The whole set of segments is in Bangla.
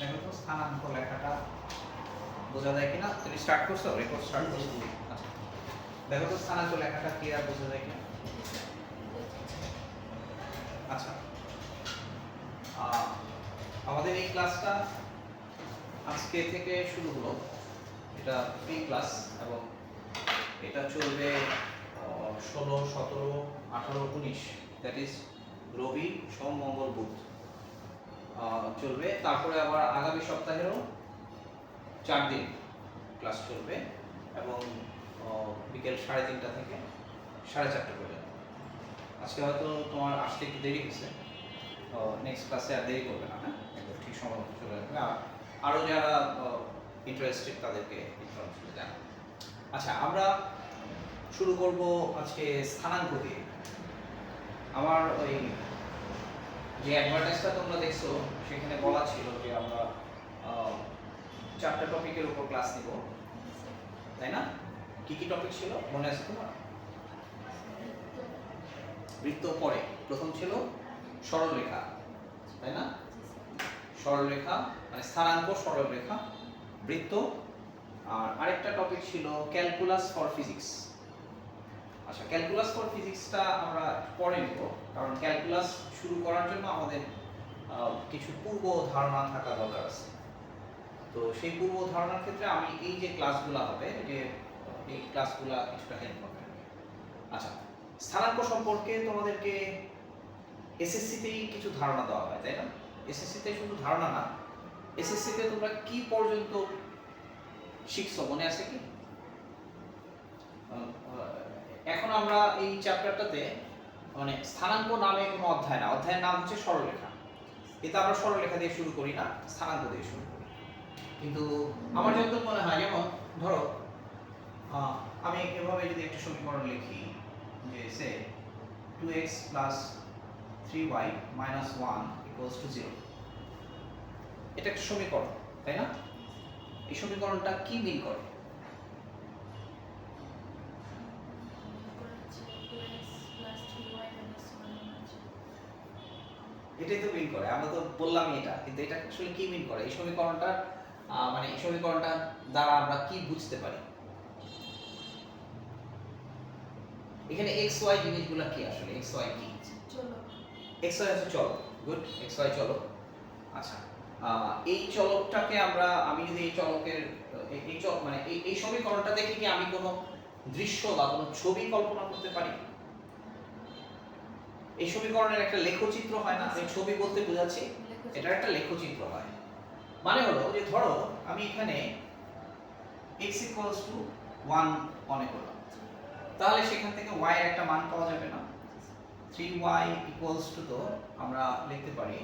দেখো তো স্থানাঙ্ক লেখাটা বোঝা যায় কিনা? তুমি স্টার্ট করছ? রেকর্ড স্টার্ট করছ? আচ্ছা। দেখো তো স্থানাঙ্ক লেখাটা ক্লিয়ার বোঝা যায় কিনা? আচ্ছা। আমাদের এই ক্লাসটা আজকে থেকে শুরু হলো। এটা প্রি ক্লাস এবং এটা চলবে ষোলো সতেরো আঠারো উনিশ। দ্যাট ইজ রবি সোম মঙ্গল বুধ। চলবে। তারপরে আবার আগামী সপ্তাহেরও চার দিন ক্লাস চলবে এবং বিকেল সাড়ে তিনটা থেকে সাড়ে চারটা পর্যন্ত। আজকে হয়তো তোমার আসতে একটু দেরি হয়েছে। নেক্সট ক্লাসে আর দেরি করবে না হ্যাঁ? একদম ঠিক সময় চলে আর আরও যারা ইন্টারেস্টেড তাদেরকে ইনফরমেশন জানা আচ্ছা আমরা শুরু করব আজকে স্থানাঙ্ক দিয়ে। আমার ওই যে অ্যাডভার্টাইজটা তোমরা দেখছ, সেখানে বলা ছিল যে আমরা চারটা টপিকের উপর ক্লাস নিব। তাই না? কি কি টপিক ছিল? মনে আছে তোমার? বৃত্ত পরে। প্রথম ছিল সরলরেখা। তাই না? সরলরেখা মানে স্থানাঙ্ক সরলরেখা, বৃত্ত। আর আরেকটা টপিক ছিল ক্যালকুলাস ফর ফিজিক্স আচ্ছা ক্যালকুলাস ফর ফিজিক্সটা আমরা পরে নিব, কারণ ক্যালকুলাস শুরু করার জন্য আমাদের কিছু পূর্ব ধারণা থাকা দরকার আছে। তো সেই পূর্ব ধারণার ক্ষেত্রে আমি এই যে ক্লাসগুলো হবে যে, এই ক্লাসগুলো কিছুটা হেল্প করবে। আচ্ছা স্থানাঙ্ক সম্পর্কে তোমাদেরকে এসএসসিতেই কিছু ধারণা দেওয়া হয়, তাই না? এসএসসিতে শুধু ধারণা না এসএসসিতে তোমরা কি পর্যন্ত শিখছো, মনে আছে কি? এখন আমরা এই চ্যাপ্টারটাতে মানে স্থানাঙ্ক নামে কোনো অধ্যায় না, অধ্যায়ের নাম হচ্ছে সরলরেখা কিন্তু আমরা সরলরেখা দিয়ে শুরু করি না, স্থানাঙ্ক দিয়ে শুরু করি। কিন্তু আমার যতদূর মনে হয়, যেমন ধরো আমি এভাবে যদি একটা সমীকরণ লিখি, যে say two x plus three y minus one equals to zero এটা একটা সমীকরণ, তাই না? এই সমীকরণটা কি মিন করে? এটাই তো মিন করে। আমরা তো বললামই এটা কিন্তু এটা আসলে কি মিন করে? এই সমীকরণটা মানে এই সমীকরণটা দ্বারা আমরা কি বুঝতে পারি? এখানে এক্স ওয়াই জিনিসগুলো কি আসলে? এক্স ওয়াই কি? এক্স ওয়াই হচ্ছে চলক গুড এক্স ওয়াই চলক আচ্ছা এই চলকটাকে আমরা আমি যদি এই চলকের এই- চলক মানে এই এই সমীকরণটা দেখে কি আমি কোনো দৃশ্য বা কোনো ছবি কল্পনা করতে পারি? এই সমীকরণের একটা লেখচিত্র হয় না আমি ছবি বলতে বোঝাচ্ছি এটার একটা লেখচিত্র হয়। মানে হলো যে ধরো আমি এখানে x ইকুয়ালস টু ওয়ান মনে করলাম। তাহলে সেখান থেকে y এর একটা মান পাওয়া যাবে না। থ্রি ওয়াই ইকুয়ালস টু তো আমরা লিখতে পারি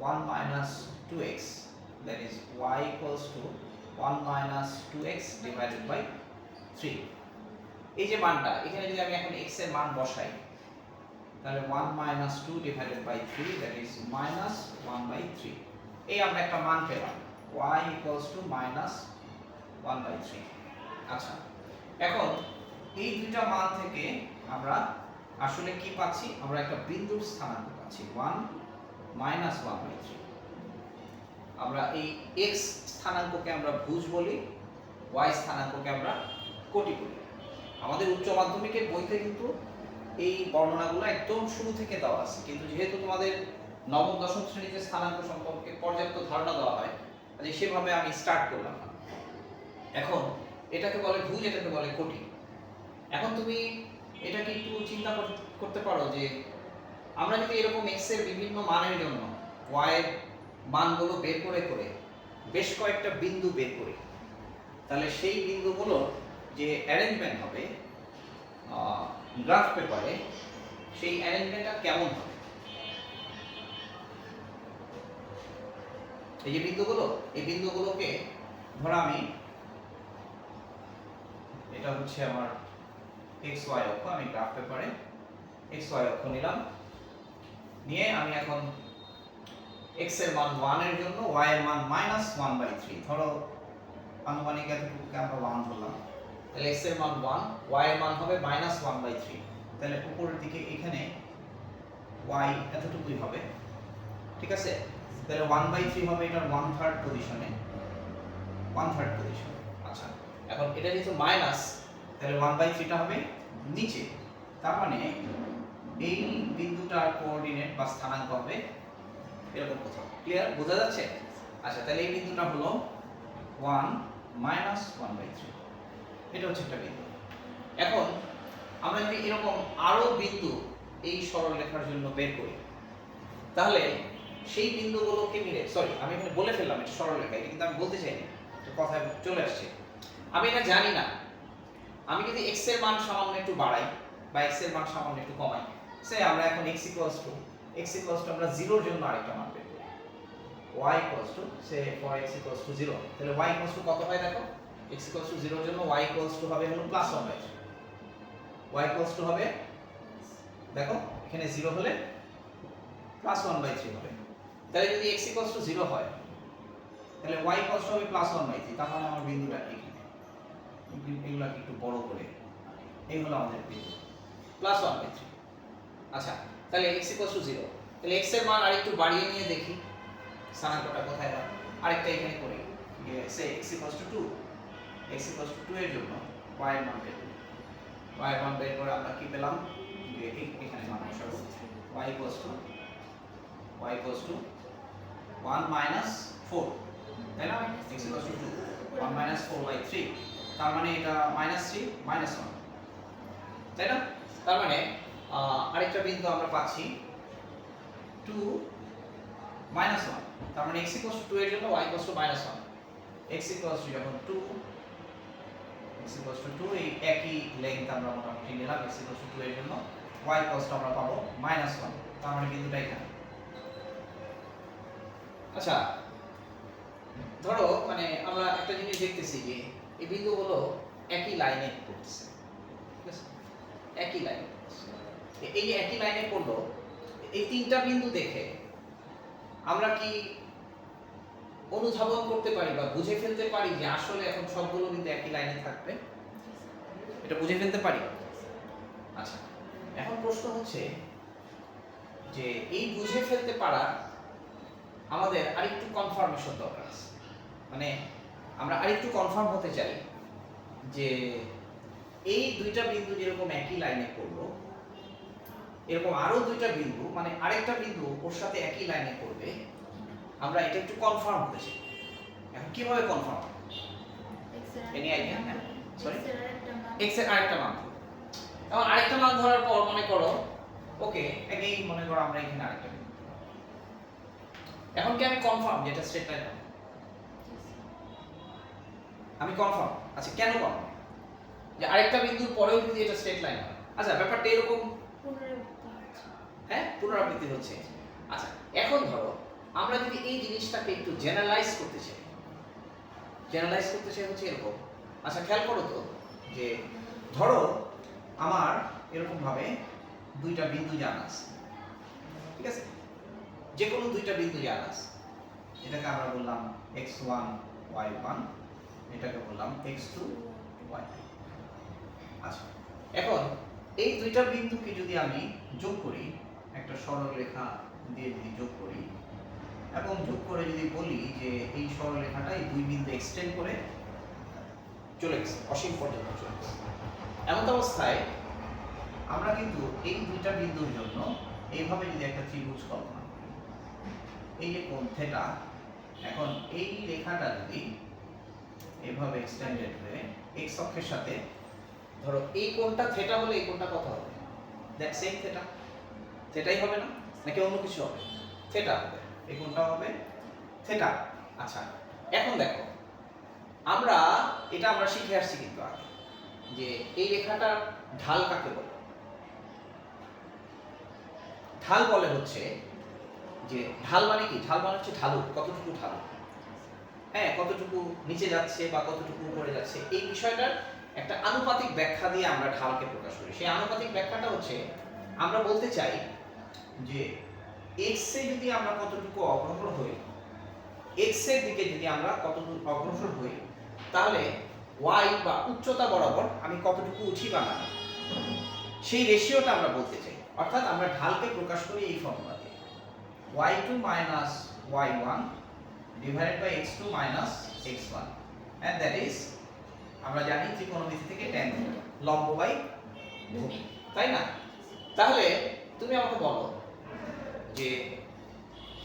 one minus two x that is y equals to one minus two x divided by three এই যে মানটা এখানে যদি আমি এখন x এর মান বসাই তাহলে one minus two divided by three that is minus one by three এই আমরা একটা মান পেলাম। y equals to minus one by three আচ্ছা এখন এই দুইটা মান থেকে আমরা আসলে কি পাচ্ছি? আমরা একটা বিন্দুর স্থানাঙ্ক পাচ্ছি one minus one by three আমরা এই এক্স স্থানাঙ্ককে আমরা ভুজ বলি ওয়াই স্থানাঙ্ককে আমরা কোটি বলি। আমাদের উচ্চ মাধ্যমিকের বইতে কিন্তু এই বর্ণনাগুলো একদম শুরু থেকে দেওয়া আছে। কিন্তু যেহেতু তোমাদের নবম, দশম শ্রেণীতে স্থানাঙ্ক সম্পর্কে পর্যাপ্ত ধারণা দেওয়া হয় কাজে সেভাবে আমি স্টার্ট করলাম না। এখন এটাকে বলে ভুল, এটাকে বলে কোটি এখন তুমি এটাকে একটু চিন্তা কর- করতে পারো যে আমরা যদি এরকম এক্সের বিভিন্ন মানের জন্য ওয়াই এর মানগুলো বের করে করে বেশ কয়েকটা বিন্দু বের করি, তাহলে সেই বিন্দুগুলো যে অ্যারেঞ্জমেন্ট হবে গ্রাফ পেপারে সেই অ্যারেঞ্জমেন্টটা কেমন হবে? এই যে বিন্দুগুলো, এই বিন্দুগুলোকে ধরো আমি, এটা হচ্ছে আমার এক্স ওয়াই অক্ষ, আমি গ্রাফ পেপারে এক্স ওয়াই অক্ষ নিলাম। নিয়ে আমি এখন এক্সের মান ওয়ানের জন্য ওয়াই এর মান মাইনাস ওয়ান বাই থ্রি ধরো আনুমানিক এতটুকুকে আমরা ওয়ান ধরলাম তাহলে এক্সের মান ওয়ান ওয়াই এর মান হবে মাইনাস ওয়ান বাই থ্রি তাহলে উপরের দিকে এখানে ওয়াই এতটুকুই হবে। ঠিক আছে? তাহলে ওয়ান বাই থ্রি হবে এটার ওয়ান থার্ড পজিশনে ওয়ান থার্ড পজিশন আচ্ছা এখন এটা যেহেতু মাইনাস তাহলে ওয়ান বাই থ্রিটা হবে নিচে। তার মানে এই বিন্দুটার কোঅর্ডিনেট বা স্থানাঙ্ক হবে এরকম কোথাও। ক্লিয়ার বোঝা যাচ্ছে? আচ্ছা তাহলে এই বিন্দুটা হলো one minus one by three এটা হচ্ছে একটা বিন্দু। এখন আমরা যদি এরকম আরও বিন্দু এই সরলরেখার জন্য বের করি, তাহলে সেই বিন্দুগুলোকে মিলে সরি আমি এখানে বলে ফেললাম এটা সরলরেখা, এটা কিন্তু আমি বলতে চাইনি কথায় চলে আসছে। আমি এটা জানি না। আমি যদি x এর মান সামান্য একটু বাড়াই বা x এর মান সামান্য একটু কমাই সে আমরা এখন x equals to x equals to আমরা 0 এর জন্য আরেকটা মান বের করি। y equals to say for x equals to 0 তাহলে y ইকুয়ালস টু কত হয় দেখো? X ইকুয়ালস টু 0 এর জন্য y ইকুয়ালস টু হবে হলো plus 1 by y equals to হবে, দেখো, এখানে 0 হলে প্লাস 1 বাই 3 হবে। তাহলে যদি x ইকুয়ালস টু 0 হয়, তাহলে y ইকুয়ালস টু হবে প্লাস 1 বাই 3 তার আমার বিন্দুটা এখানে। এগুলাকে একটু বড় করে? এই হলো আমাদের বিন্দু। প্লাস 1 বাই 3 আচ্ছা তাহলে x ইকুয়ালস টু 0 তাহলে x এর মান আরেকটু বাড়িয়ে নিয়ে দেখি। স্থানাঙ্কটা কোথায় হয়? আরেকটা এখানে করি। Say x equals to 2 x equals to 2 এর জন্য y এর মান বের y এর মান বের করে আমরা কি পেলাম? যে এখানে মান বসাবো। Y equals to y equals to 1 minus 4 তাই না? X equals to 2 1 minus 4 by 3 তার মানে এটা মাইনাস 3 মাইনাস 1 তাই না? তার মানে আরেকটা বিন্দু আমরা পাচ্ছি 2 মাইনাস 1 তার মানে x ইকুয়ালস টু 2 এর জন্য y equals to minus 1 x equals to যখন 2 x ইকুয়ালস টু 2 এই একই লেন্থ আমরা মোটামুটি নিলাম x ইকুয়ালস টু 2 এর জন্য। Y ইকুয়ালস আমরা পাবো মাইনাস 1 তার মানে বিন্দুটা এখানে। আচ্ছা ধরো মানে আমরা একটা জিনিস দেখতেছি যে এই বিন্দুগুলো একই লাইনে পড়তেছে একই লাইনে এই যে একই লাইনে পড়ল, এই তিনটা বিন্দু দেখে আমরা কি অনুধাবন করতে পারি বা বুঝে ফেলতে পারি যে আসলে এখন সবগুলো কিন্তু একই লাইনে থাকবে? এটা বুঝে ফেলতে পারি? আচ্ছা এখন প্রশ্ন হচ্ছে যে এই বুঝে ফেলতে পারা আমাদের আরেকটু কনফার্মেশন দরকার আছে। মানে আমরা আরেকটু কনফার্ম হতে চাই যে এই দুইটা বিন্দু যেরকম একই লাইনে পড়ল, এরকম আরও দুইটা বিন্দু মানে আরেকটা বিন্দু ওর সাথে একই লাইনে পড়বে আমরা এটা একটু কনফার্ম হতে চাই এখন কীভাবে কনফার্ম Any idea? Sorry? এক্সের আরেকটা মান এখন আরেকটা মান ধরার পর মনে করো ওকে এগেই মনে করো আমরা এখানে আরেকটা এখন কি আমি কনফার্ম যেটা স্ট্রেট লাইন আমি কনফার্ম আচ্ছা কেন কনফার্ম যে আরেকটা বিন্দুর পরেও যদি এটা স্ট্রেট লাইন হয়। আচ্ছা ব্যাপারটা এরকম? হ্যাঁ পুনরাবৃত্তি হচ্ছে। আচ্ছা এখন ধরো আমরা যদি এই জিনিসটাকে একটু জেনারেলাইজ করতে চাই জেনারেলাইজ করতে চাই হচ্ছে এরকম। আচ্ছা খেয়াল করো তো যে ধরো আমার এরকম ভাবে দুইটা বিন্দু জানা আছে, ঠিক আছে? যে কোনো দুইটা বিন্দু জানা আছে। এটাকে আমরা বললাম এক্স ওয়ান ওয়াই ওয়ান এটাকে বললাম এক্স টু ওয়াই আচ্ছা এখন এই দুইটা বিন্দুকে যদি আমি যোগ করি, একটা সরল রেখা দিয়ে যদি যোগ করি এবং যোগ করে যদি বলি যে এই সরলরেখাটা এই দুই বিন্দু এক্সটেন্ড করে চলে গেছে, অসীম পর্যন্ত চলে গেছে। এমন অবস্থায় আমরা কিন্তু এই দুইটা বিন্দুর জন্য এইভাবে যদি একটা ত্রিভুজ কল্পনা করি, এই যে কোণ থেটা, এখন এই রেখাটা যদি এভাবে এক্সটেন্ডেড হয়ে এক্স অক্ষের সাথে, ধরো এই কোণটা থেটা হলে এই কোণটা কত হবে? দেখ সেম থেটা থেটাই হবে না? নাকি অন্য কিছু হবে? থেটা হবে। এই কোণটা হবে? থেটা আচ্ছা এখন দেখো, আমরা এটা আমরা শিখে আসছি কিন্তু আগে, যে এই রেখাটার ঢাল কাকে বলে? ঢাল বলে হচ্ছে যে, ঢাল মানে কি? ঢাল মানে হচ্ছে ঢালু, কতটুকু ঢালু? হ্যাঁ কতটুকু নিচে যাচ্ছে বা কতটুকু উপরে যাচ্ছে, এই বিষয়টার একটা আনুপাতিক ব্যাখ্যা দিয়ে আমরা ঢালকে প্রকাশ করি। সেই আনুপাতিক ব্যাখ্যাটা হচ্ছে, আমরা বলতে চাই যে এক্স এ যদি আমরা কতটুকু অগ্রসর হই এক্সের দিকে যদি আমরা কতটুকু অগ্রসর হই, তাহলে ওয়াই বা উচ্চতা বরাবর আমি কতটুকু উঠি বা নামি? সেই রেশিওটা আমরা বলতে চাই। অর্থাৎ আমরা ঢালকে প্রকাশ করি এই ফর্মুলা দিয়ে y2 minus y1 divided by x2 minus x1 and that is, আমরা জানি ত্রিকোণমিতি থেকে tan theta লম্ব বাই ভূমি। তাই না? তাহলে তুমি আমাকে বলো যে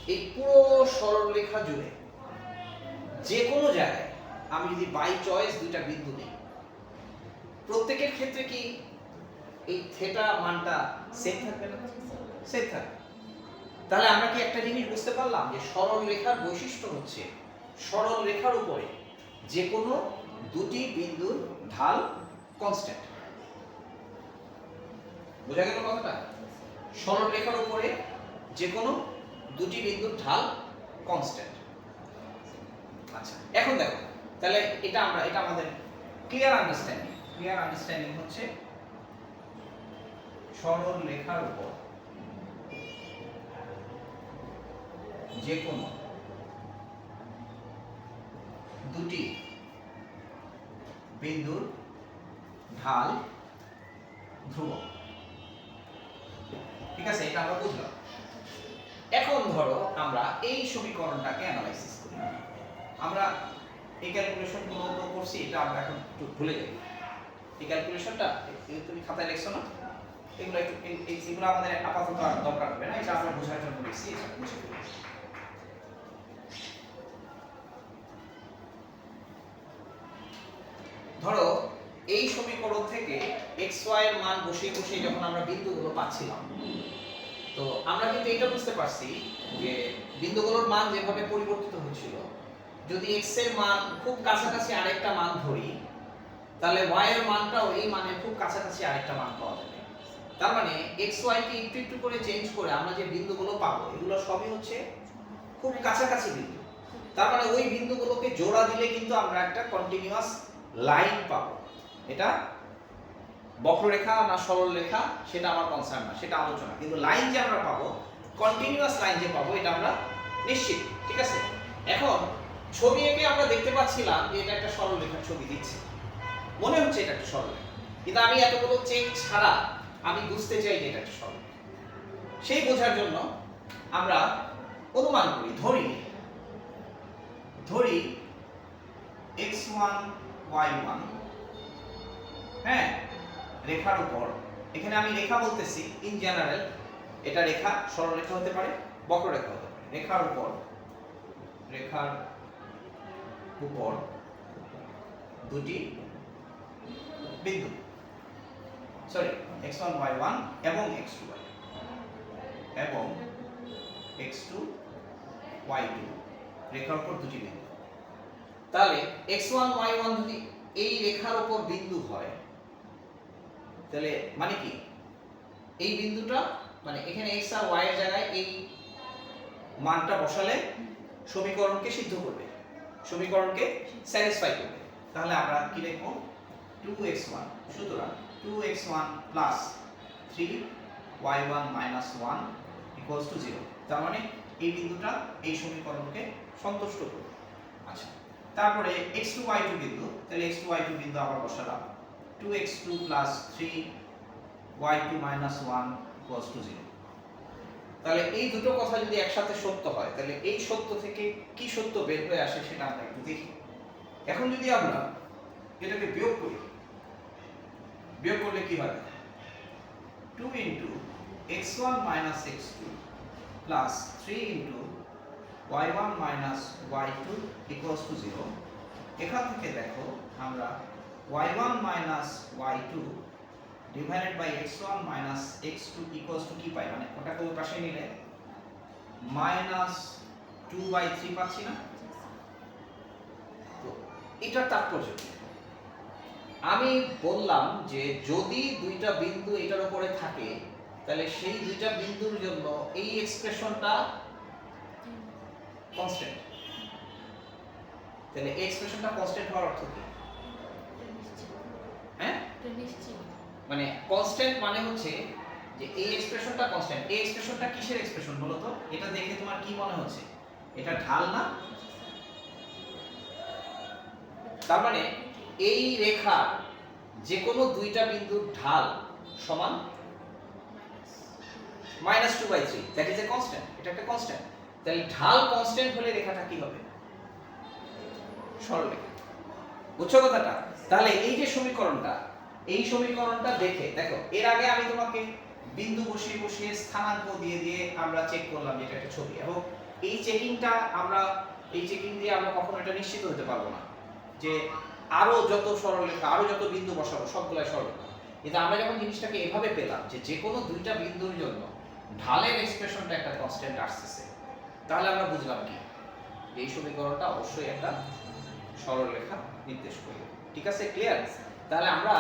এই পুরো সরলরেখা জুড়ে যে কোনো জায়গায় আমি যদি বাই চয়েস দুইটা বিন্দু নিই প্রত্যেকের ক্ষেত্রে কি এই থেটা মানটা সেম থাকবে না? সেম থাকবে। তাহলে আমরা কি একটা জিনিস বুঝতে পারলাম যে সরল রেখার বৈশিষ্ট্য হচ্ছে সরল রেখার উপরে যে কোনো দুটি বিন্দুর ঢাল কনস্ট্যান্ট বোঝা গেল কথাটা? সরল রেখার উপরে যে কোনো দুটি বিন্দুর ঢাল কনস্ট্যান্ট আচ্ছা এখন দেখো, তাহলে এটা আমরা, এটা আমাদের ক্লিয়ার আন্ডারস্ট্যান্ডিং ক্লিয়ার আন্ডারস্ট্যান্ডিং হচ্ছে সরল রেখার উপর যে কোনো দুটি বিন্দুর ঢাল ধ্রুবক। ঠিক আছে, এটা আমরা বুঝলাম। এখন ধরো আমরা এই সমীকরণটাকে অ্যানালাইসিস করি। আমরা এই ক্যালকুলেশনগুলো তো করছি, এটা আমরা এখন একটু ভুলে যাই। এই ক্যালকুলেশনটা তুমি খাতায় লিখছো না? এগুলো একটু এগুলো আমাদের আপাতত আর দরকার হবে না এটা আমরা বোঝার জন্য লিখছি, এটা মুছে ফেলি ধরো, এই সমীকরণ থেকে x ওয়াই এর মান বসিয়ে বসিয়ে যখন আমরা বিন্দুগুলো পাচ্ছিলাম তো আমরা কিন্তু এটা বুঝতে পারছি যে বিন্দুগুলোর মান যেভাবে পরিবর্তিত হচ্ছিল যদি x এর মান খুব কাছাকাছি আরেকটা মান ধরি, তাহলে y এর মানটাও এই মানের খুব কাছাকাছি আরেকটা মান পাওয়া যাবে। তার মানে y কে একটু একটু করে চেঞ্জ করে আমরা যে বিন্দুগুলো পাবো, এগুলো সবই হচ্ছে খুব কাছাকাছি বিন্দু। তার মানে ওই বিন্দুগুলোকে জোড়া দিলে কিন্তু আমরা একটা কন্টিনিউয়াস লাইন পাবো। এটা বক্ররেখা না সরল রেখা সেটা আমার কনসার্ন না, সেটা আলোচনা। কিন্তু লাইন যে আমরা পাবো কন্টিনিউয়াস লাইন যে পাবো, এটা আমরা নিশ্চিত, ঠিক আছে? এখন, ছবি এঁকে আমরা দেখতে পাচ্ছিলাম যে এটা একটা সরল রেখার ছবি দিচ্ছে। মনে হচ্ছে এটা একটা সরল রেখা কিন্তু আমি এতগুলো চেক ছাড়া আমি বুঝতে চাই যে এটা একটা সরল সেই বোঝার জন্য আমরা অনুমান করি, ধরি। ধরি x1 y1 হ্যাঁ? রেখার উপর। এখানে আমি রেখা বলতেছি ইন জেনারেল এটা রেখা সরল রেখা হতে পারে, বক্ররেখা হতে পারে। রেখার উপর রেখার উপর দুটি বিন্দু। সরি x1 y1 এবং x2 y এবং x2 y2 রেখার উপর দুটি বিন্দু। তাহলে x1 y1 যদি এই রেখার উপর বিন্দু হয় তাহলে মানে কি? এই বিন্দুটা মানে এখানে এক্স আর ওয়াই এর জায়গায় এই মানটা বসালে সমীকরণকে সিদ্ধ করবে, সমীকরণকে স্যাটিসফাই করবে। তাহলে আমরা কি লিখব? 2x1 সুতরাং 2x1 plus 3y1 minus 1 equals to 0 তার মানে এই বিন্দুটা এই সমীকরণকে সন্তুষ্ট করবে। আচ্ছা তারপরে x2 y2 বিন্দু, তাহলে x2 y2 বিন্দু আবার বসালাম। 2x2 plus 3y2 minus 1 equals to 0 তাহলে এই দুটো কথা যদি একসাথে সত্য হয়, তাহলে এই সত্য থেকে কি সত্য বের হয়ে আসে সেটা আমরা একটু দেখি। এখন যদি আমরা এটাকে বিয়োগ করি, বিয়োগ করলে কি হবে 2 into x1 minus x2 plus 3 into y1 minus y2 equals to 0 এখান থেকে দেখো আমরা y1 minus y2 divided by x1 minus x2 equals to কি পাই? মানে ওটাকে ওই পাশে নিলে মাইনাস 2 বাই 3 পাচ্ছি না? তো এটার তাৎপর্য আমি বললাম যে যদি দুইটা বিন্দু এটার উপরে থাকে, তাহলে সেই দুইটা বিন্দুর জন্য এই এক্সপ্রেশনটা কনস্ট্যান্ট তাহলে এই এক্সপ্রেশনটা কনস্ট্যান্ট হওয়ার অর্থ কি? হ্যাঁ? মানে কনস্ট্যান্ট মানে হচ্ছে যে এই এক্সপ্রেশনটা কনস্ট্যান্ট এই এক্সপ্রেশনটা কিসের এক্সপ্রেশন বলো তো? এটা দেখে তোমার কি মনে হচ্ছে? এটা ঢাল না? তার মানে এই রেখা যে কোনো দুইটা বিন্দুর ঢাল সমান minus two by three that is a constant এটা একটা কনস্ট্যান্ট তাহলে ঢাল কনস্ট্যান্ট হলে রেখাটা কি হবে? সরলরেখা। বুঝছ কথাটা? তাহলে এই যে সমীকরণটা, এই সমীকরণটা দেখে, দেখো, এর আগে আমি তোমাকে বিন্দু বসিয়ে বসিয়ে স্থানাঙ্ক দিয়ে দিয়ে আমরা চেক করলাম যেটা একটা ছবি। এবং এই চেকিংটা আমরা, এই চেকিং দিয়ে আমরা কখনো এটা নিশ্চিত হতে পারব না যে আরও যত সরলরেখা, আরও যত বিন্দু বসাবো, সবগুলাই সরলরেখা। কিন্তু আমরা যখন জিনিসটাকে এভাবে পেলাম যে যে কোনো দুইটা বিন্দুর জন্য ঢালের এক্সপ্রেশনটা একটা কনস্ট্যান্ট আসতেছে, তাহলে আমরা বুঝলাম কি? এই সমীকরণটা অবশ্যই একটা সরলরেখা নির্দেশ করবে। ঠিক আছে ক্লিয়ার তাহলে আমরা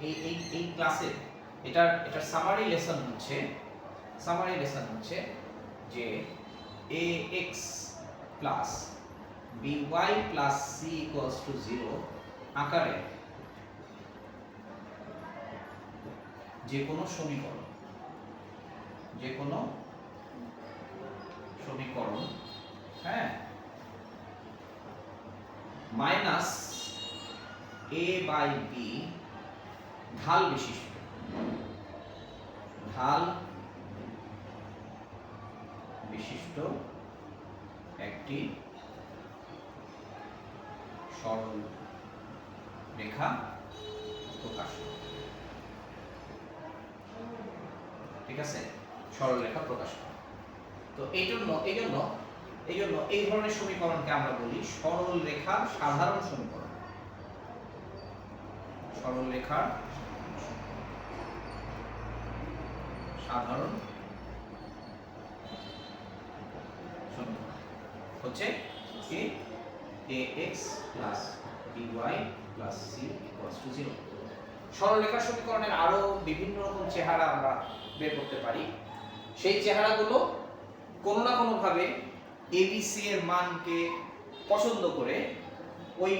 এই এই এই ক্লাসে এটার এটার সামারি লেসন হচ্ছে সামারি লেসন হচ্ছে যে a x plus b y plus c equals to zero আকারে যে কোনো সমীকরণ যে কোনো সমীকরণ হ্যাঁ মাইনাস এ বাই বি ঢাল বিশিষ্ট ঢাল বিশিষ্ট একটি সরল রেখা প্রকাশ। ঠিক আছে সরল রেখা প্রকাশ। তো এই জন্য এই জন্য এই জন্য এই ধরনের সমীকরণকে আমরা বলি সরল রেখার সাধারণ সমীকরণ সরল রেখার সাধারণ হচ্ছে এ সমীকরণের আরও বিভিন্ন রকম চেহারা আমরা বের করতে পারি। সেই চেহারাগুলো কোনো না কোনো ভাবে এবিসি এর মানকে পছন্দ করে ওই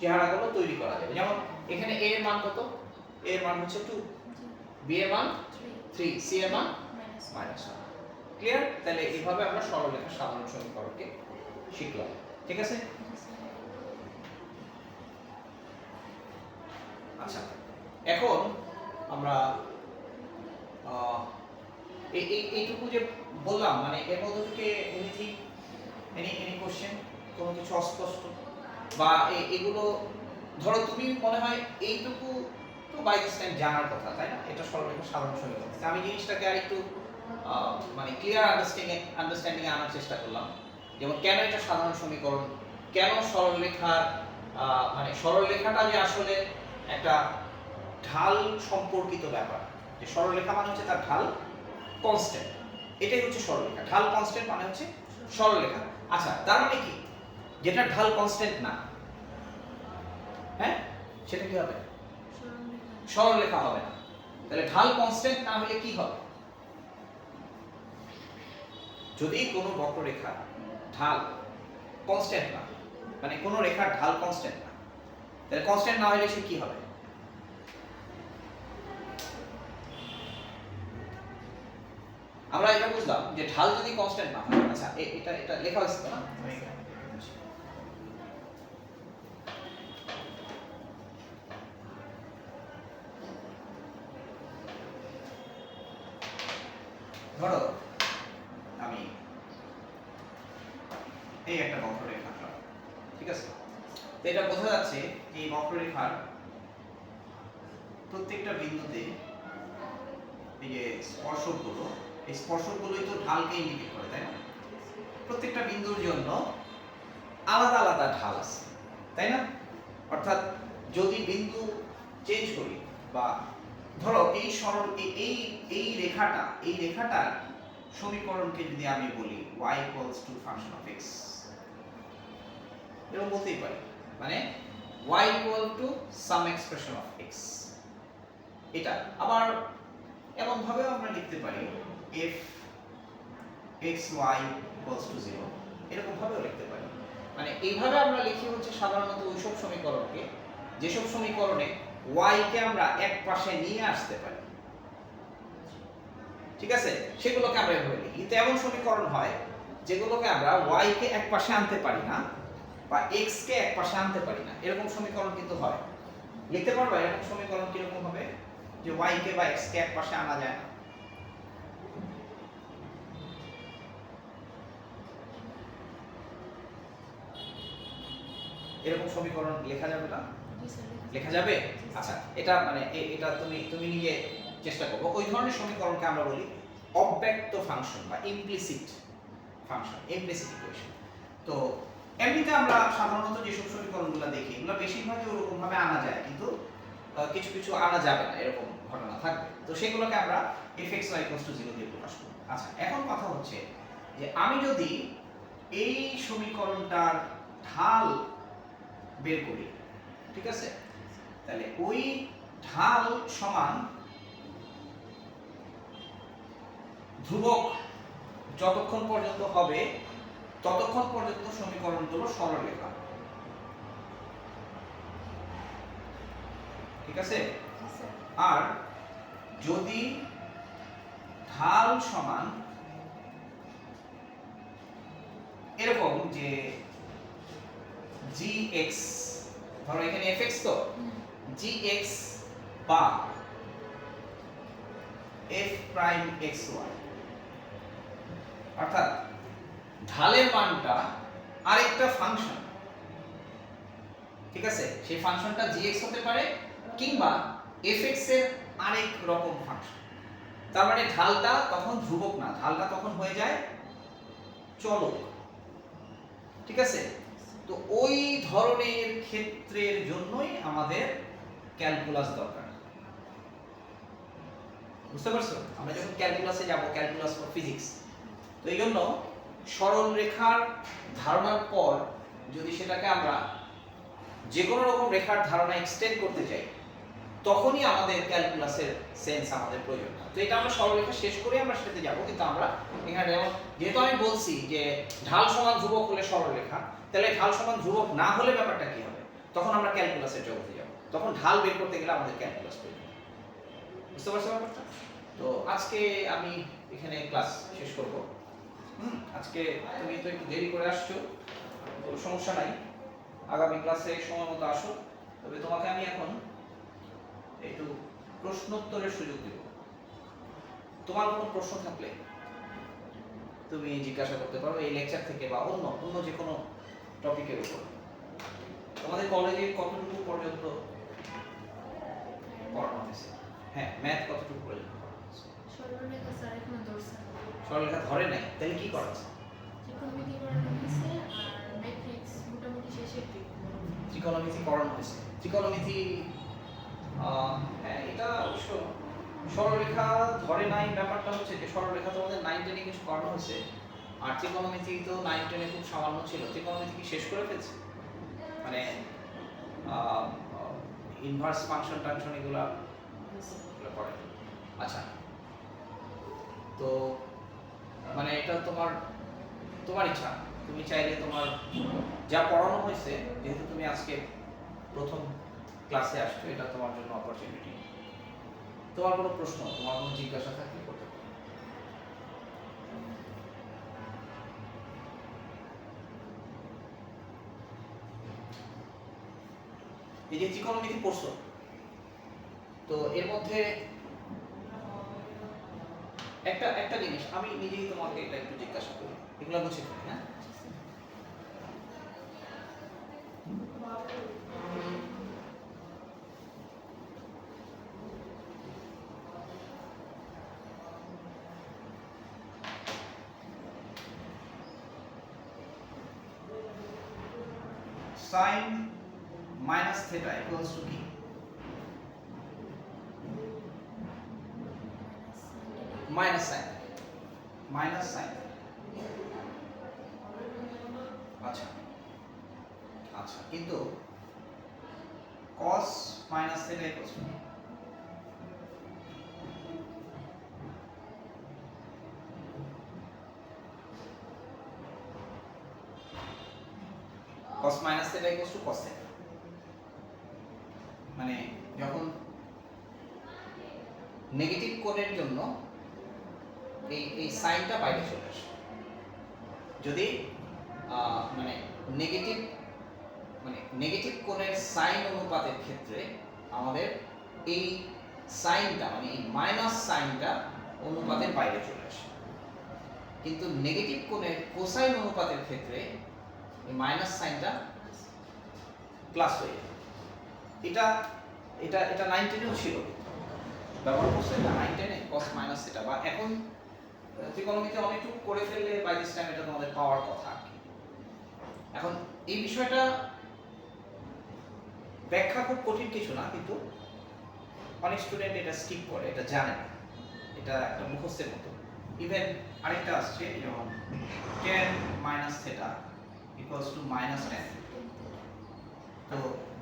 চেহারাগুলো তৈরি করা যাবে। যেমন এখানে এ এর মান কত? এ এর মান হচ্ছে টু বি এর মান থ্রি সি এর মান মাইনাস ওয়ান ক্লিয়ার তাহলে এইভাবে আমরা সরলরেখার সাধারণ সমীকরণকে শিখলাম। ঠিক আছে? আচ্ছা এখন আমরা এইটুকু যে বললাম মানে এর মধ্যে থেকে এনিথিং এনি এনি কোশ্চেন কোনো কিছু অস্পষ্ট? বা এগুলো ধরো তুমি মনে হয় এইটুকু তো বাই দিস টাইম জানার কথা, তাই না? এটা সরলরেখা সাধারণ সমীকরণ তা আমি জিনিসটাকে আর একটু মানে ক্লিয়ার আন্ডারস্ট্যান্ডিং আন্ডারস্ট্যান্ডিং আনার চেষ্টা করলাম। যেমন কেন এটা সাধারণ সমীকরণ? কেন সরলরেখার মানে সরলরেখাটা যে আসলে একটা ঢাল সম্পর্কিত ব্যাপার? যে সরলরেখা মানে হচ্ছে তার ঢাল কনস্ট্যান্ট এটাই হচ্ছে সরলরেখা ঢাল কনস্ট্যান্ট মানে হচ্ছে সরলরেখা আচ্ছা তার মানে কি? যেটা ঢাল কনস্ট্যান্ট না হ্যাঁ? সেটা কি হবে? সরলরেখা হবে না। তাহলে ঢাল কনস্ট্যান্ট না হলে কি হবে? যদি কোনো বক্ররেখা ঢাল কনস্ট্যান্ট না মানে কোনো রেখার ঢাল কনস্ট্যান্ট না, তাহলে কনস্ট্যান্ট না হলে সে কি হবে? আমরা এটা বুঝলাম যে ঢাল যদি কনস্ট্যান্ট না হয় আচ্ছা এটা এটা লেখা হয়েছে না? ধরো, আমি এই একটা বক্ররেখা আঁকলাম। ঠিক আছে তো এটা বোঝা যাচ্ছে এই বক্ররেখার প্রত্যেকটা বিন্দুতে এই যে স্পর্শকগুলো, এই স্পর্শকগুলোই তো ঢালকে ইন্ডিকেট করে, তাই না প্রত্যেকটা বিন্দুর জন্য আলাদা আলাদা ঢাল আছে, তাই না অর্থাৎ যদি বিন্দু চেঞ্জ করি বা ধরো, এই সরল, এই- এই রেখাটা, এই রেখাটার সমীকরণকে যদি আমি বলি, y equals to function of x এরকম বলতেই পারি। মানে y equal to some expression of x এটা আবার এমন ভাবেও আমরা লিখতে পারি, f x y equals to 0 এরকম ভাবেও লিখতে পারি। মানে এইভাবে আমরা লিখি হচ্ছে সাধারণত ওইসব সমীকরণকে। যেসব সমীকরণে ওয়াইকে আমরা এক পাশে নিয়ে আসতে পারি। ঠিক আছে? সেগুলোকে আমরা এভাবে লিখি। কিন্তু এমন সমীকরণ হয়, যেগুলোকে আমরা ওয়াইকে এক পাশে আনতে পারি না, বা এক্স কে এক পাশে আনতে পারি না। এরকম সমীকরণ কিন্তু হয়। লিখতে পারবা এরকম সমীকরণ কীরকম হবে? যে ওয়াই কে বা এক্স কে এক পাশে আনা যায় না। এরকম সমীকরণ লেখা যাবে না। লেখা যাবে? আচ্ছা এটা মানে এটা তুমি তুমি নিজে চেষ্টা করব ওই ধরনের সমীকরণকে আমরা বলি অব্যক্ত ফাংশন বা ইমপ্লিসিট ফাংশন ইমপ্লিসিট ইকুয়েশন তো এমনিতে আমরা সাধারণত যেসব সমীকরণগুলো দেখি, এগুলো বেশিরভাগই ওরকম ভাবে আনা যায়, কিন্তু কিছু কিছু আনা যাবে না, এরকম ঘটনা থাকবে। তো সেগুলোকে আমরা f x y to zero দিয়ে প্রকাশ করব। আচ্ছা এখন কথা হচ্ছে যে আমি যদি এই সমীকরণটার ঢাল বের করি ঠিক আছে? তাহলে ওই ঢাল সমান ধ্রুবক যতক্ষণ পর্যন্ত হবে ততক্ষণ পর্যন্ত সমীকরণগুলো সরলরেখা। ঠিক আছে? আর যদি ঢাল সমান এরকম যে জি এক্স ধরো এখানে এক্স তো এক্স বা এফ প্রাইম ওয়াই অর্থাৎ ঢালের মানটা আরেকটা ফাংশন ঠিক আছে? সেই ফাংশনটা এক্স হতে পারে কিংবা এক্সের আরেক রকম ফাংশন তার মানে ঢালটা তখন ধ্রুবক না, ঢালটা তখন হয়ে যায় চলক। ঠিক আছে? তো ওই ধরনের ক্ষেত্রের জন্যই আমাদের ক্যালকুলাস দরকার। বুঝতে পারছ? আমরা যখন ক্যালকুলাসে যাব ক্যালকুলাস ফর ফিজিক্স তো এই জন্য সরল রেখার ধারণার পর যদি সেটাকে আমরা যে কোনো রকম রেখার ধারণা এক্সটেন্ড করতে চাই তখনই আমাদের ক্যালকুলাসের সেন্স আমাদের প্রয়োজন। তো এটা আমরা সরলরেখা শেষ করে আমরা সেটাতে যাব, কিন্তু আমরা এখানে যেমন যেহেতু আমি বলছি যে ঢাল সমান ধ্রুবক হলে সরলরেখা, তাহলে ঢাল সমান ধ্রুবক না হলে ব্যাপারটা কি হবে? তখন আমরা ক্যালকুলাসের জগতে যাব। তখন ঢাল বের করতে গেলে আমাদের ক্যালকুলাস প্রয়োজন। বুঝতে পারছ ব্যাপারটা? তো আজকে আমি এখানে ক্লাস শেষ করব। হুম, আজকে তুমি তো একটু দেরি করে আসছো, কোনো সমস্যা নাই। আগামী ক্লাসে সময় মতো আসো। তবে তোমাকে আমি এখন একটু প্রশ্নোত্তরের সুযোগ দেব। তোমার কোনো প্রশ্ন থাকলে তুমি জিজ্ঞাসা করতে পারো এই লেকচার থেকে বা অন্য অন্য যে কোনো টপিকের উপর। তোমাদের কলেজে কতটুকু পর্যন্ত পড়ানো হয়েছে? হ্যাঁ ম্যাথ কতটুকু পর্যন্ত পড়ানো হয়েছে? সরলরেখা ধরে নাই তাহলে কি শেষের দিকে। ত্রিকোণমিতি পড়ানো হয়েছে। ত্রিকোণমিতি হ্যাঁ এটা অবশ্য সরলরেখা ধরে নাই, ব্যাপারটা হচ্ছে যে সরলরেখা তোমাদের নাইন টেনে কিছু করানো হয়েছে। আর ত্রিকোণমিতি তো নাইন টেনে খুব সামান্য ছিল। ত্রিকোণমিতি কি শেষ করে ফেলছে? মানে ইনভার্স ফাংশন টাংশন এগুলো পড়ে আচ্ছা তো মানে এটা তোমার তোমার ইচ্ছা। তুমি চাইলে তোমার যা পড়ানো হয়েছে, যেহেতু তুমি আজকে প্রথম ক্লাসে আসছো, এটা তোমার জন্য অপরচুনিটি তোমার কোনো প্রশ্ন? তোমার কোনো জিজ্ঞাসা থাকলে করতে পারো। এই যে ত্রিকোণমিতি পড়ছো তো এর মধ্যে একটা একটা জিনিস, আমি নিজেই তোমাকে এটা একটু জিজ্ঞাসা করি। এগুলো বুঝে হ্যাঁ sin minus theta equals to কি মাইনাস সাইন মাইনাস সাইন আচ্ছা। আচ্ছা কিন্তু cos minus theta equals to cos minus theta equals to cos theta মানে যখন নেগেটিভ কোণের জন্য এই এই সাইনটা বাইরে চলে আসে যদি মানে নেগেটিভ মানে নেগেটিভ কোণের সাইন অনুপাতের ক্ষেত্রে আমাদের এই সাইনটা মানে এই মাইনাস সাইনটা অনুপাতের বাইরে চলে আসে। কিন্তু নেগেটিভ কোণের কোসাইন অনুপাতের ক্ষেত্রে এই মাইনাস সাইনটা প্লাস হয়ে যাবে এটা এটা এটা নাইন টেনেও ছিল। ব্যবহার করছে না? নাইন টেনে কস মাইনাস থিটা বা এখন ত্রিকোণমিতি অনেকটুকু করে ফেললে বাই দিস টাইম এটা তোমাদের পাওয়ার কথা এখন এই বিষয়টা ব্যাখ্যা খুব কঠিন কিছু না, কিন্তু অনেক স্টুডেন্ট এটা স্কিপ করে, এটা জানে এটা একটা মুখস্থের মতো। ইভেন আরেকটা আসছে, যেমন tan minus theta equals to minus tan তো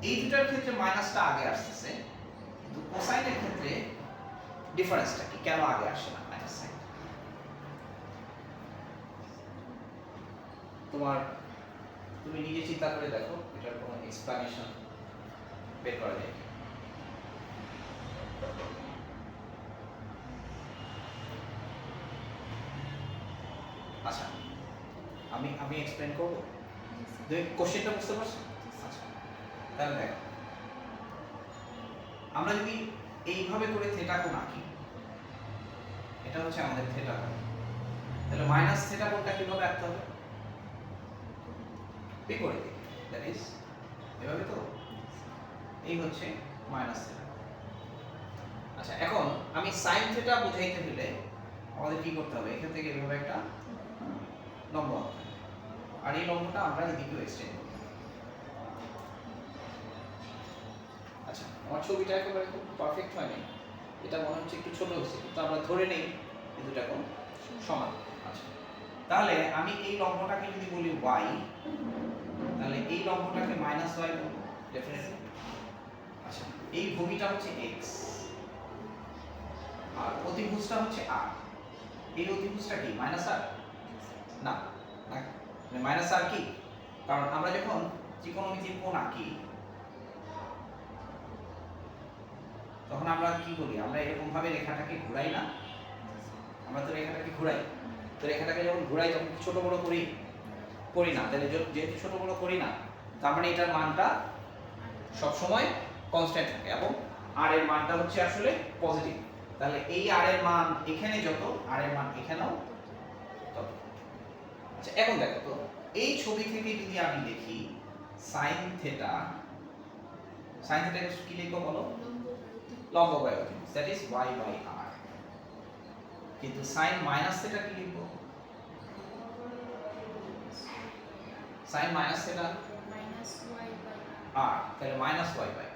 এই দুটার ক্ষেত্রে মাইনাসটা আগে আসতেছে, কিন্তু কোসাইনের ক্ষেত্রে ডিফারেন্সটা কি? কেন আগে আসে না মাইনাস সাইন তোমার তুমি নিজে চিন্তা করে দেখো এটার কোনো এক্সপ্লানেশন বের করা যায় আচ্ছা আমি আমি এক্সপ্লেন করব? তুমি কোশ্চেনটা বুঝতে পারছ? আচ্ছা তাহলে দেখো আমরা যদি এইভাবে করে থেটা কোণ আঁকি এটা হচ্ছে আমাদের থেটা কোণ তাহলে মাইনাস থেটা কোণটা কীভাবে আঁকতে হবে? বিপরীত দ্যাট ইজ এভাবে তো? এই হচ্ছে মাইনাস থেটা আচ্ছা এখন আমি সাইন থেটা বুঝাইতে হলে আমাদের কি করতে হবে? এখান থেকে এভাবে একটা লম্ব আর এই লম্বটা আমরা এদিকেও এক্সটেন্ড করব। আচ্ছা আমার ছবিটা একেবারে খুব পারফেক্ট হয়নি। এটা মনে হচ্ছে একটু ছোট হচ্ছে কিন্তু আমরা ধরে নেই এই দুটা কোণ সমান। আচ্ছা তাহলে আমি এই লম্বটাকে যদি বলি y তাহলে এই লম্বটাকে মাইনাস ওয়াই বলব ডেফিনেটলি আচ্ছা এই ভূমিটা হচ্ছে x, আর অতিভুজটা হচ্ছে r এই অতিভুজটা কি মাইনাস r? না না মাইনাস আর কি? কারণ আমরা যখন ত্রিকোণমিতির কোণ আঁকি, তখন আমরা কি করি আমরা এরকম ভাবে রেখাটাকে ঘুরাই না। আমরা তো রেখাটাকে ঘুরাই। তো রেখাটাকে যখন ঘুরাই, তখন ছোট বড় করি? করি না। তাহলে যেহেতু ছোট বড় করি না, তার মানে এটার মানটা সব সময় কনস্ট্যান্ট থাকে এবং আর এর মানটা হচ্ছে আসলে পজিটিভ তাহলে এই আর এর মান এখানে যত আর এর মান এখানেও তত। আচ্ছা এখন দেখো তো, এই ছবি থেকে যদি আমি দেখি সাইন থেটা সাইন থেটা কি লিখব বলো? লম্ব by that is y by r কিন্তু সাইন মাইনাস থেটা কি লিখব? সাইন মাইনাস মাইনাস ওয়াই তাহলে মাইনাস y বাই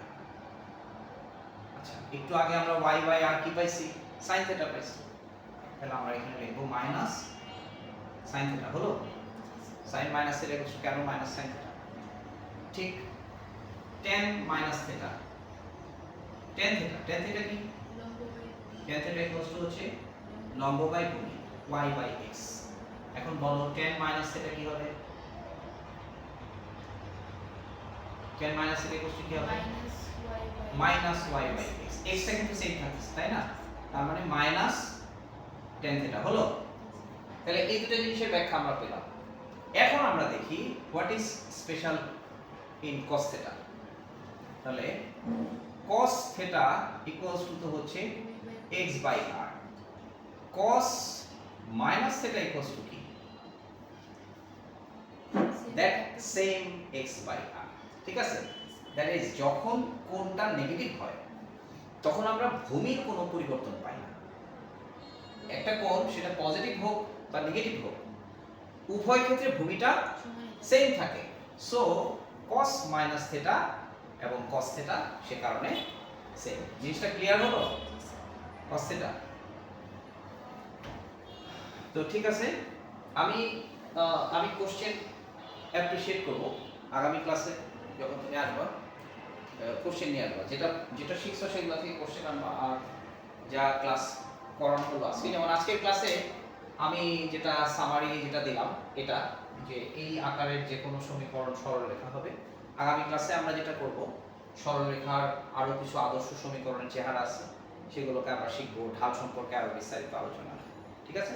আচ্ছা একটু আগে আমরা y বাই r কি পাইছি? সাইন থেটা পাইছি। তাহলে আমরা এখানে লিখব মাইনাস সাইন থেটা হলো? সাইন মাইনাস থেটা কেন মাইনাস সাইন থেটা ঠিক tan minus theta tan theta tan theta কি? বাই থেটা ইকুয়াল হচ্ছে লম্ব বাই ভূমি y বাই x এখন বলো tan মাইনাস থেটা কি হবে? Tan মাইনাস থেটা ইকুয়াল কি হবে? Minus y by x. X. টা কিন্তু সেম থাকছে তাই না? তার মানে মাইনাস tan থেটা হলো? তাহলে এই দুটো জিনিসের ব্যাখ্যা আমরা পেলাম। এখন আমরা দেখি what is special in cos theta তাহলে cos থেটা ইকুয়ালস টু তো হচ্ছে x by r cos minus theta equals to কি? That same x by r ঠিক আছে? দ্যাট ইজ যখন কোনটা নেগেটিভ হয়, তখন আমরা ভূমির কোনো পরিবর্তন পাই না। একটা কোণ সেটা পজিটিভ হোক বা নেগেটিভ হোক, উভয় ক্ষেত্রে ভূমিটা সেম থাকে। সো cos মাইনাস থেটা এবং cos থেটা সে কারণে সেম জিনিসটা ক্লিয়ার হলো? Cos থেটা তো ঠিক আছে, আমি আমি কোশ্চেন অ্যাপ্রিশিয়েট করব আগামী ক্লাসে যখন তুমি আসবা কোশ্চেন নিয়ে আসবা। যেটা যেটা শিখছো সেগুলো থেকে কোশ্চেন আনবা। আর যা ক্লাস করানো হলো আজকে যেমন আজকের ক্লাসে আমি যেটা সামারি যেটা দিলাম, এটা যে এই আকারের যে কোনো সমীকরণ সরলরেখা হবে। আগামী ক্লাসে আমরা যেটা করব, সরলরেখার আরও কিছু আদর্শ সমীকরণের চেহারা আছে, সেগুলোকে আমরা শিখব, ঢাল সম্পর্কে আরও বিস্তারিত আলোচনা। ঠিক আছে?